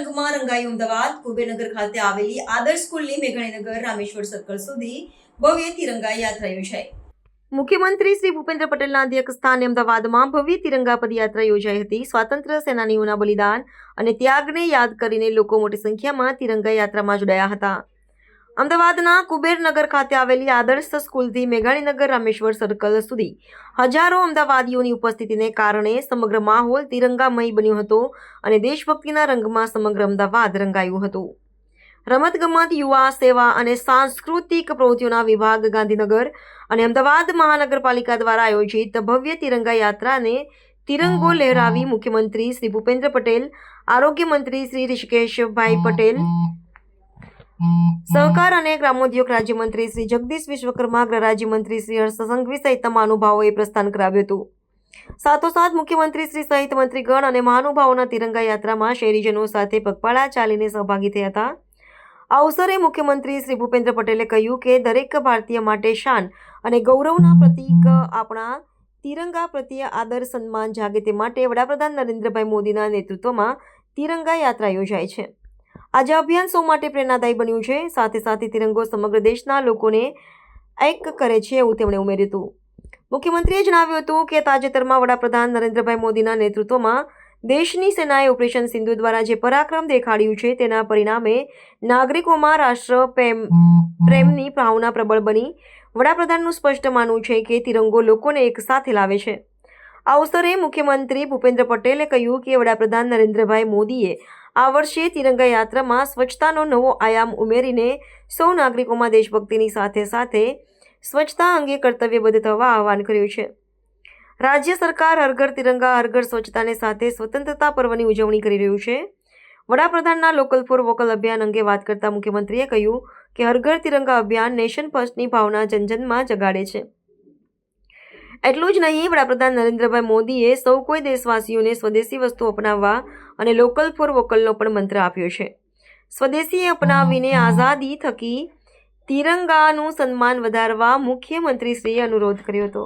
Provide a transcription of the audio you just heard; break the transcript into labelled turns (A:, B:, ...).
A: રંગમાં રંગાયું અમદાવાદ કુબેરનગર ખાતે આવેલી આદર્શ સ્કૂલની મેઘાણીનગર રામેશ્વર સર્કલ સુધી ભવ્ય તિરંગા યાત્રા યોજાઈ. મુખ્યમંત્રી શ્રી ભૂપેન્દ્ર પટેલના અધ્યક્ષસ્થાને અમદાવાદમાં ભવ્ય તિરંગા પદયાત્રા યોજાઈ હતી. સ્વાતંત્ર્ય સેનાનીઓના બલિદાન અને ત્યાગને યાદ કરીને લોકો મોટી સંખ્યામાં તિરંગા યાત્રામાં જોડાયા હતા. અમદાવાદના કુબેરનગર ખાતે આવેલી આદર્શ સ્કૂલથી મેઘાણીનગર રામેશ્વર સર્કલ સુધી હજારો અમદાવાદીઓની ઉપસ્થિતિને કારણે સમગ્ર માહોલ તિરંગામય બન્યો હતો અને દેશભક્તિના રંગમાં સમગ્ર અમદાવાદ રંગાયું હતું. રમતગમત યુવા સેવા અને સાંસ્કૃતિક પ્રવૃત્તિઓના વિભાગ ગાંધીનગર અને અમદાવાદ મહાનગરપાલિકા દ્વારા આયોજિત ભવ્ય તિરંગા યાત્રાને તિરંગો લહેરાવી મુખ્યમંત્રી શ્રી ભૂપેન્દ્ર પટેલ આરોગ્ય મંત્રી શ્રી ઋષિકેશભાઈ પટેલ સહકાર અને ગ્રામોદ્યોગ રાજ્યમંત્રી શ્રી જગદીશ વિશ્વકર્મા ગૃહ રાજ્યમંત્રી શ્રી હર્ષ સંઘવી સહિત મહાનુભાવોએ પ્રસ્થાન કરાવ્યું હતું. સાથોસાથ મુખ્યમંત્રી શ્રી સહિત મંત્રીગણ અને મહાનુભાવોના તિરંગા યાત્રામાં શહેરીજનો સાથે પગપાળા ચાલીને સહભાગી થયા હતા. આ અવસરે મુખ્યમંત્રી શ્રી ભૂપેન્દ્ર પટેલે કહ્યું કે દરેક ભારતીય માટે શાન અને ગૌરવના પ્રતીક આપણા તિરંગા પ્રત્યે આદર, સન્માન જાગે તે માટે વડાપ્રધાન નરેન્દ્રભાઈ મોદીના નેતૃત્વમાં તિરંગા યાત્રા યોજાય છે. આજે અભિયાન સૌ માટે પ્રેરણાદાયી બન્યું છે. સાથે સાથે તિરંગો સમગ્ર દેશના લોકોને એક કરે છે એવું તેમણે ઉમેર્યું હતું. મુખ્યમંત્રીએ જણાવ્યું હતું કે તાજેતરમાં વડાપ્રધાન નરેન્દ્રભાઈ મોદીના નેતૃત્વમાં દેશની સેનાએ ઓપરેશન સિંધુ દ્વારા જે પરાક્રમ દેખાડ્યું છે તેના પરિણામે નાગરિકોમાં રાષ્ટ્ર પ્રેમ, પ્રેમની ભાવના પ્રબળ બની. વડાપ્રધાનનું સ્પષ્ટ માનવું છે કે તિરંગો લોકોને એક સાથે લાવે છે. આ અવસરે મુખ્યમંત્રી ભૂપેન્દ્ર પટેલે કહ્યું કે વડાપ્રધાન નરેન્દ્રભાઈ મોદીએ આ વર્ષે તિરંગા યાત્રામાં સ્વચ્છતાનો નવો આયામ ઉમેરીને સૌ નાગરિકોમાં દેશભક્તિની સાથે સાથે સ્વચ્છતા અંગે કર્તવ્યબદ્ધ થવા આહવાન કર્યું છે. રાજ્ય સરકાર હરઘર તિરંગા, હરઘર સ્વચ્છતાને સાથે સ્વતંત્રતા પર્વની ઉજવણી કરી રહ્યું છે. વડાપ્રધાનના લોકલ ફોર વોકલ અભિયાન અંગે વાત કરતા મુખ્યમંત્રીએ કહ્યું કે હરઘર તિરંગા અભિયાન નેશન ફર્સ્ટની ભાવના જનજનમાં જગાડે છે. એટલું જ નહીં વડાપ્રધાન નરેન્દ્રભાઈ મોદીએ સૌ કોઈ દેશવાસીઓને સ્વદેશી વસ્તુ અપનાવવા અને લોકલ ફોર વોકલનો પણ મંત્ર આપ્યો છે. સ્વદેશી અપનાવીને આઝાદી થકી તિરંગાનું સન્માન વધારવા મુખ્યમંત્રીશ્રીએ અનુરોધ કર્યો હતો.